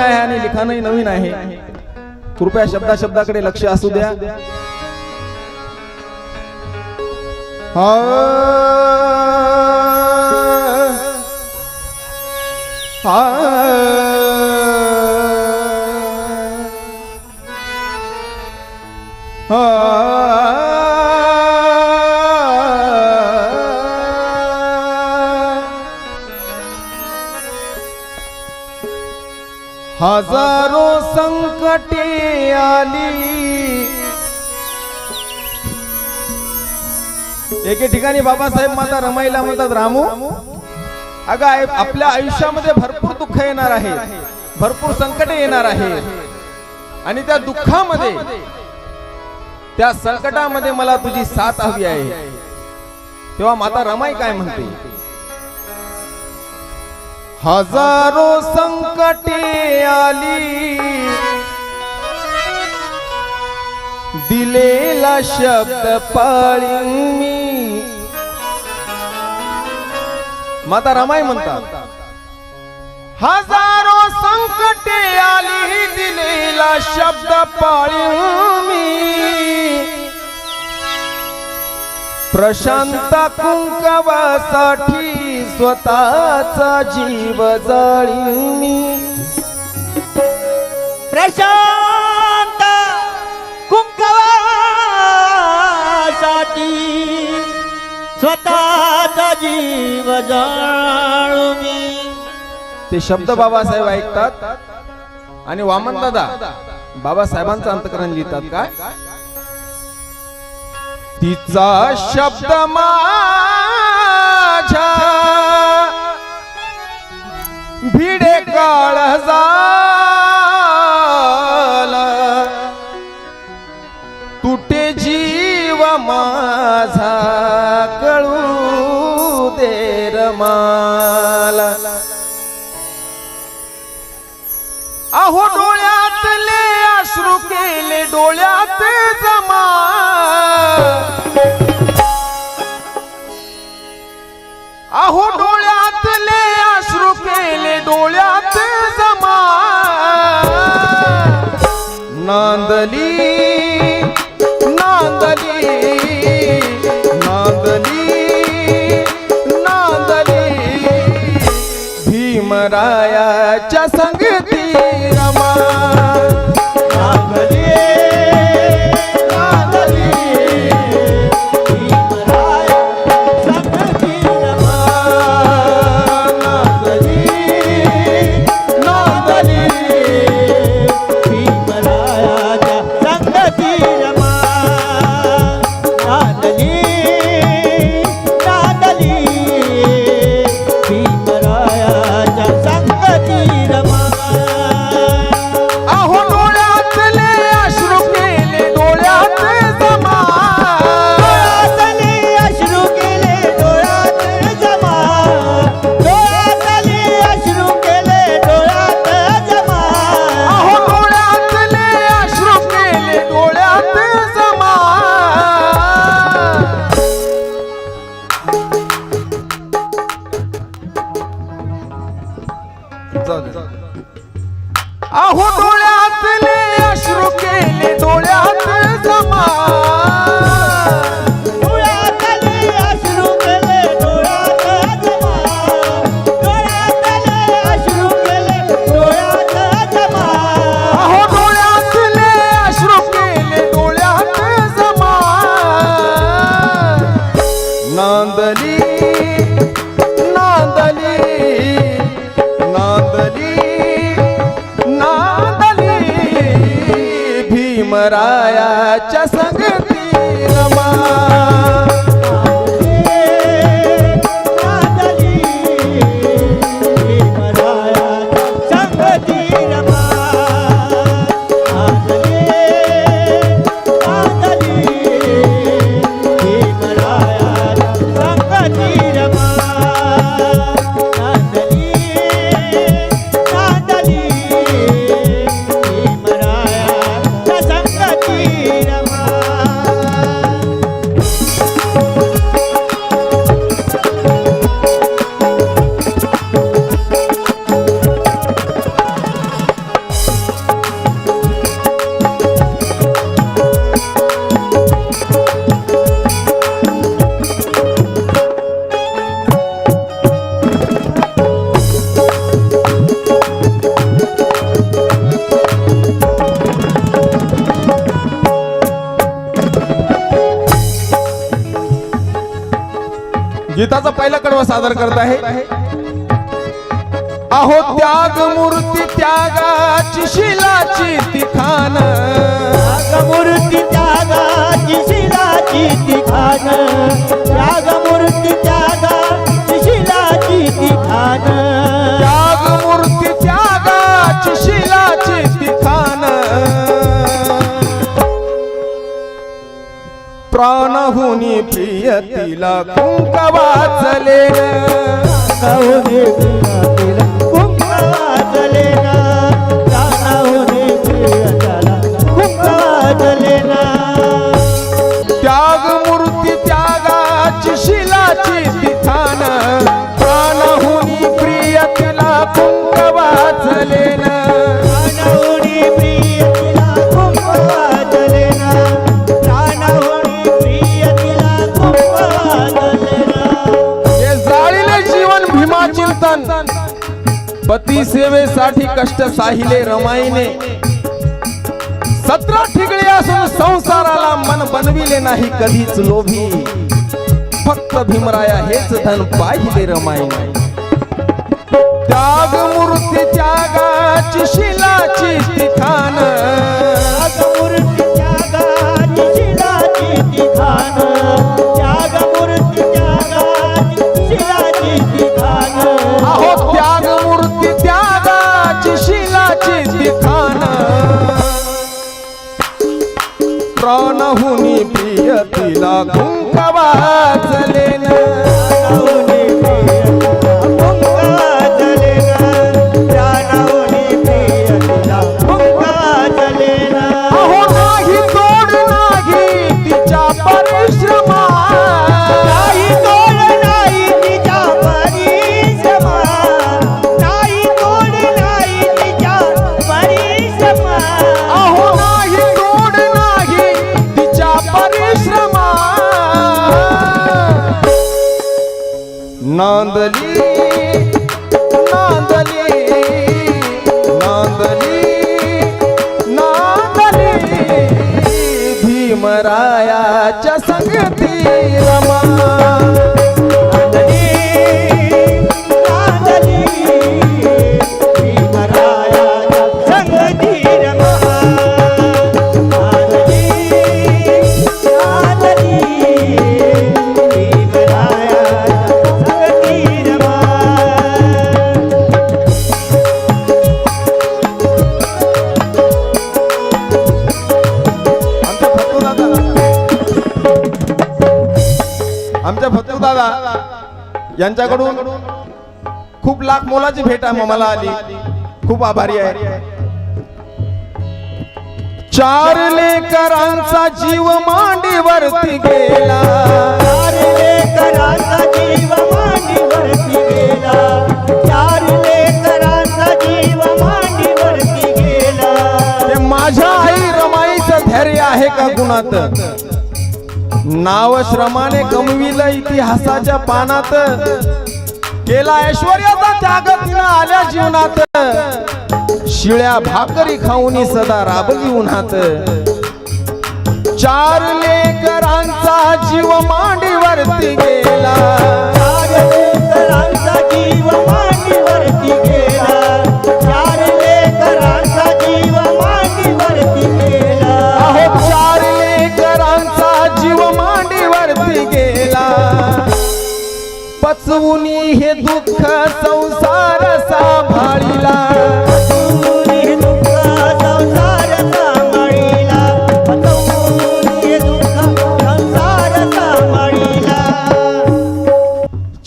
नवीन आहे आणि लिखाणही नवीन आहे. कृपया शब्दा शब्दाकडे लक्ष असू द्या. हा. हजारो संकटे आली. एके ठिकाणी बाबासाहेब माता रमाईला म्हणतात रामू अगं आपल्या आयुष्यामध्ये भरपूर दुःख येणार आहे. भरपूर संकटे येणार आहे. आणि त्या दुःखामध्ये त्या संकटामध्ये मला तुझी साथ हवी आहे. तेव्हा माता रमाई काय म्हणते? हजारो संकटे आली. दिलेला शब्द पाळी मी. माता रामाय म्हणतात हजारो संकटे आली दिलेला शब्द पाळी मी. प्रशांत कुंकवासाठी स्वतःचा जीव जाळी मी. प्रशांत कुंकवासाठी स्वतःचा जीव जाळू मी. ते शब्द बाबासाहेब ऐकतात आणि वामन दादा बाबासाहेबांचं अंतकरण लिहितात काय तिचा शब्द माझ्या भिडे काळ झाला. तुटे जीव माझा कळू देर माला अहो डोळ्यातले अश्रू केले डोळ्या रायाच्या संगीत अहो डोळ्यातले अश्रू केले डोळ्यात जमा. डोळ्यातले नांदली नांदली. भीमरायाच्या संगती रमा. गीताचा पहिला कडवा सादर करत आहे. अहो त्याग मूर्ती त्यागाची शिला प्राणहुनी प्रियतीला चिंतन पती सेवेसाठी कष्ट साहिले रमाईने. सतरा ठिगळे असून संसाराला मन बनविले नाही कधीच लोभी. फक्त भीमराया हेच धन पाहिले रमाईने. त्याग मूर्ती त्यागाची शिलाची ठिकाण त्याग त्यागमूर्ती त्यागाची शिलाची ठिकाण त्याग भीमरायाच्या संगती दादा यांच्याकडून खूप लाख मोलाची भेट आहे मला आली. खूप आभारी आहे. चार लेकरांचा जीव मांडीवरती गेला. चार लेकरांचा जीव मांडीवरती गेला. चार लेकरांचा जीव मांडीवरती गेला. माझ्या आई रमाईचं धैर्य आहे का गुणात? नाव श्रमाने गमविलं इतिहासाच्या पानात. केला ऐश्वर्याचा त्याग तिनं आल्या जीवनात. शिळ्या भाकरी खाऊनी सदा राबली उन्हात. चार लेकरांचा जीव मांडीवरती गेला. चार लेकरांचा जीव मांडी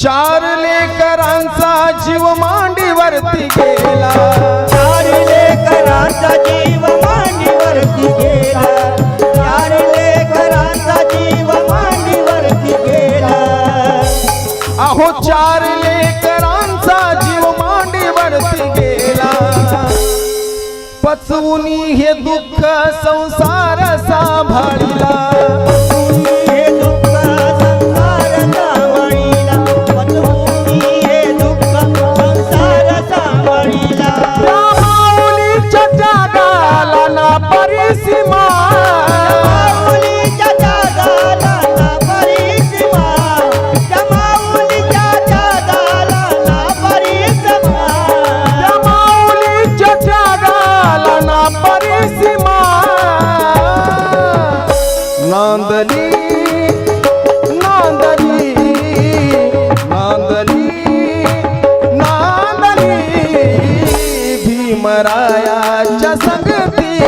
चार लेकरांचा जीव मांडीवरती गेला. चार लेकरांचा जीव मांडीवरती गेला. चार लेकरांचा जीव मांडीवरती गेला. अहो चार लेकरांचा जीव मांडीवरती गेला. पचवुनी हे दुःख संसार सांभाळीला. ਨਾਂਦਲੀ ਨਾਂਦਲੀ ਨਾਂਦਲੀ ਨਾਂਦਲੀ ਭੀਮ ਰਾਇਆ ਚ ਸੰਗਤੀ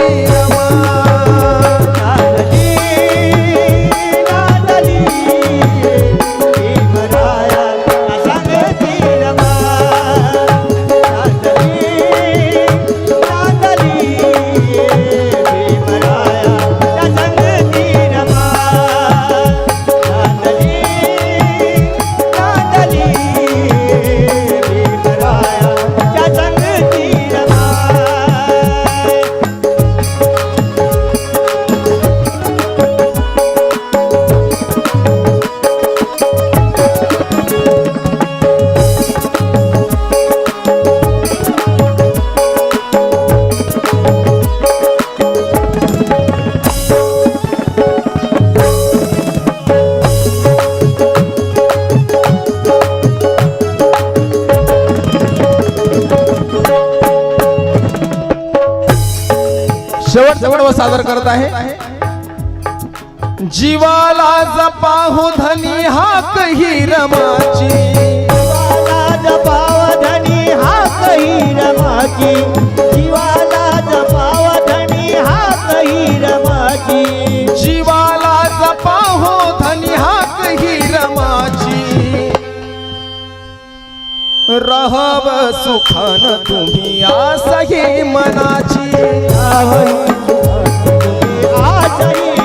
शेवट सादर करत आहे. जीवाला जपाहू धनी हाक ही रमाची जीवाला जपाव धनी हाक ही रमाची जीवाला जपाव धनी हाक ही रमाची जीवाला जपाहू धनी हाक ही रमाची राहाव सुखान तुम्ही आसही मनाची. આ જઈ